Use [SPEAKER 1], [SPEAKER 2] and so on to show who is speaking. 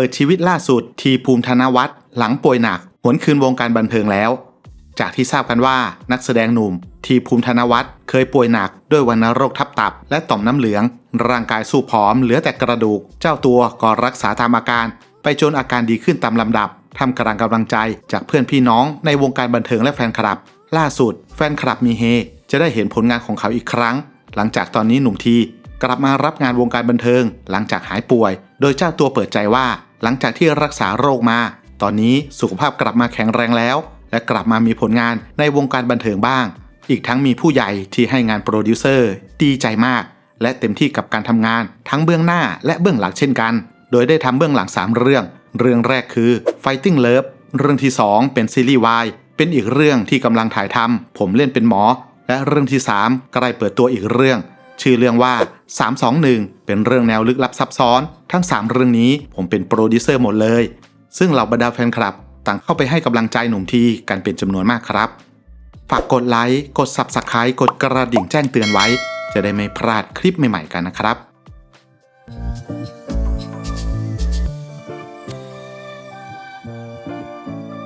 [SPEAKER 1] เปิดชีวิตล่าสุดทีภูมิธนวัฒน์หลังป่วยหนัก หวนคืนวงการบันเทิงแล้ว จากที่ทราบกันว่านักแสดงหนุ่ม ทีภูมิธนวัฒน์เคยป่วยหนักด้วยวัณโรคทับตับ และต่อมน้ำเหลือง ร่างกายสู้ผอมเหลือแต่กระดูก เจ้าตัวก็รักษาตามอาการ ไปจนอาการดีขึ้นตามลำดับทำกำลังกำลังใจจากเพื่อนพี่น้องในวงการบันเทิงและแฟนคลับ ล่าสุด แฟนคลับมีเฮจะได้เห็นผลงานของเขาอีกครั้ง หลังจากตอนนี้หนุ่มทีกลับมารับงานวงการบันเทิงหลังจากหายป่วย โดยเจ้าตัวเปิดใจว่า หลังจากที่รักษาโรคมา ตอนนี้สุขภาพกลับมาแข็งแรงแล้ว และกลับมามีผลงานในวงการบันเทิงบ้าง อีกทั้งมีผู้ใหญ่ที่ให้งานโปรดิวเซอร์ดีใจมาก และเต็มที่กับการทำงานทั้งเบื้องหน้าและเบื้องหลังเช่นกัน โดยได้ทำเบื้องหลัง 3 เรื่อง เรื่องแรกคือ Fighting Love เรื่องที่ 2 เป็นซีรีส์วายเป็นอีกเรื่องที่กำลังถ่ายทำผมเล่นเป็นหมอ และเรื่องที่ 3 ใกล้เปิดตัวอีกเรื่อง ชื่อเรื่องว่า 321 เป็นเรื่องแนวลึกลับซับซ้อน ทั้ง 3 เรื่องนี้ผมเป็นโปรดิวเซอร์หมดเลย ซึ่งเหล่าบรรดาแฟนคลับ ต่างเข้าไปให้กำลังใจหนุ่มทีกันเป็นจำนวนมากครับ ฝากกดไลค์ กด Subscribe กดกระดิ่งแจ้งเตือนไว้ จะได้ไม่พลาดคลิปใหม่ๆกันนะครับ